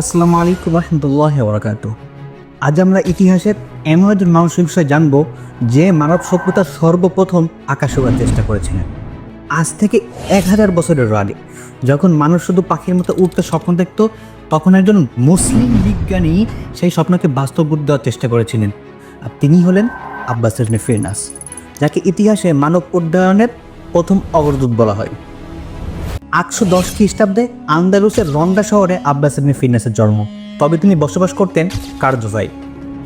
আসসালামু আলাইকুম রহমতুল্লাহ বরকাত আজ আমরা ইতিহাসের এমন একজন মানুষের বিষয়ে জানব যে মানব সভ্যতা সর্বপ্রথম আকাশ ওড়ার চেষ্টা করেছিলেন। আজ থেকে এক হাজার বছরের আগে, যখন মানুষ শুধু পাখির মতো উঠতে স্বপ্ন দেখত, তখন একজন মুসলিম বিজ্ঞানী সেই স্বপ্নকে বাস্তব রূপ দেওয়ার চেষ্টা করেছিলেন। আর তিনি হলেন আব্বাস ফিরনাস, যাকে ইতিহাসে মানব উড্ডয়নের প্রথম অগ্রদূত বলা হয়। আটশো দশ খ্রিস্টাব্দে আন্দালুসের রন্ডা শহরে আব্বাস ইবনে ফিরনাসের জন্ম। তবে তিনি বসবাস করতেন কার্জোভাই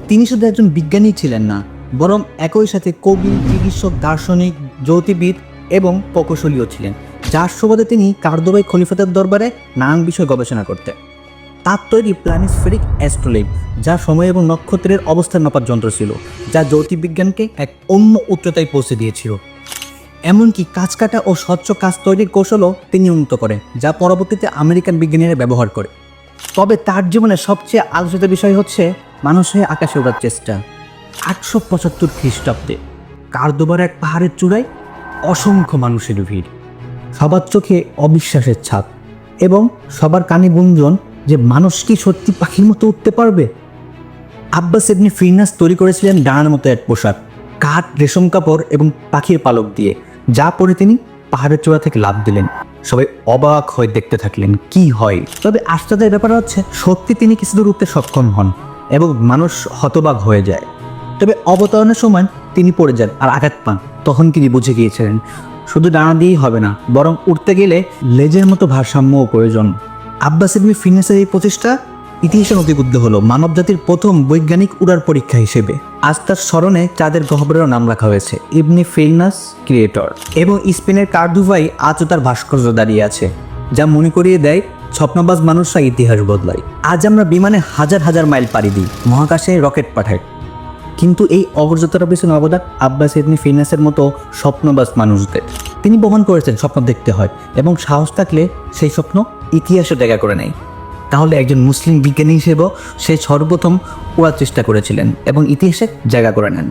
তিনি শুধু একজন বিজ্ঞানী ছিলেন না, বরং একই সাথে কবি, চিকিৎসক, দার্শনিক, জ্যোতির্বিদ এবং প্রকৌশলীও ছিলেন, যার সুবাদে তিনি কার্দোভাই খলিফাতের দরবারে নানান বিষয় গবেষণা করতেন। তার তৈরি প্ল্যানিসফেরিক অ্যাস্ট্রোলেব যা সময় এবং নক্ষত্রের অবস্থান মাপার যন্ত্র ছিল, যা জ্যোতির্বিজ্ঞানকে এক অন্য উচ্চতায় পৌঁছে দিয়েছিল। এমনকি কাজ কাটা ও স্বচ্ছ কাজ তৈরির কৌশলও তিনি উন্নত করেন যা পরবর্তীতে আমেরিকান বিজ্ঞানীরা ব্যবহার করে। তবে তার জীবনে সবচেয়ে আলোচিত বিষয় হচ্ছে মানুষ হয়ে আকাশে ওড়ার চেষ্টা। আটশো পঁচাত্তর খ্রিস্টাব্দে কার্দোবার এক পাহাড়ের চূড়ায় অসংখ্য মানুষের ভিড়। সবার চোখে অবিশ্বাসের ছাপ এবং সবার কানে গুঞ্জন যে মানুষ কি সত্যি পাখির মতো উঠতে পারবে? আব্বাস ইবনে ফিরনাস তৈরি করেছিলেন ডানার মতো এক পোশাক, কাঠ, রেশম কাপড় এবং পাখির পালক দিয়ে। যা পরে তিনি পাহাড়ের চূড়া থেকে লাভ দিলেন। সবাই অবাক হয়ে দেখতে থাকলেন, কি হয়? তবে আশ্চর্যের ব্যাপার হচ্ছে, সত্যি তিনি কিছু দূর উঠতে সক্ষম হন এবং মানুষ হতবাক হয়ে যায়। তবে অবতরণের সময় তিনি পড়ে যান আর আঘাত পান। তখন তিনি বুঝে গিয়েছিলেন, শুধু ডানা দিয়েই হবে না, বরং উঠতে গেলে লেজের মতো ভারসাম্যও প্রয়োজন। আব্বাস ইবনে ফিরনাসের এই প্রচেষ্টা ইতিহাসে নথিবদ্ধ হলো মানবজাতির প্রথম বৈজ্ঞানিক উড়ার পরীক্ষা হিসেবে। আজ তার স্মরণে চাঁদের গহ্বরেরও নাম রাখা হয়েছে, ইবনি ফিরনাস ক্রিয়েটর। এবং স্পেনের কার্ডুভাই আজও তার ভাস্কর্য দাঁড়িয়ে আছে, যা মনে করিয়ে দেয়, স্বপ্নবাজ মানুষরা ইতিহাস বদলায়। আজ আমরা বিমানে হাজার হাজার মাইল পাড়ি দিই, মহাকাশে রকেট পাঠাই। কিন্তু এই অগ্রজতার পিছনে অবদান আব্বাস ইবনি ফিরনাসের মতো স্বপ্নবাজ মানুষদের। তিনি বহন করেছেন স্বপ্ন দেখতে হয়, এবং সাহস থাকলে সেই স্বপ্ন ইতিহাসে জায়গা করে নেয়। তাহলে একজন মুসলিম বিজ্ঞানী হিসেবেও সে সর্বপ্রথম ওড়ার চেষ্টা করেছিলেন এবং ইতিহাসে জায়গা করে নেন।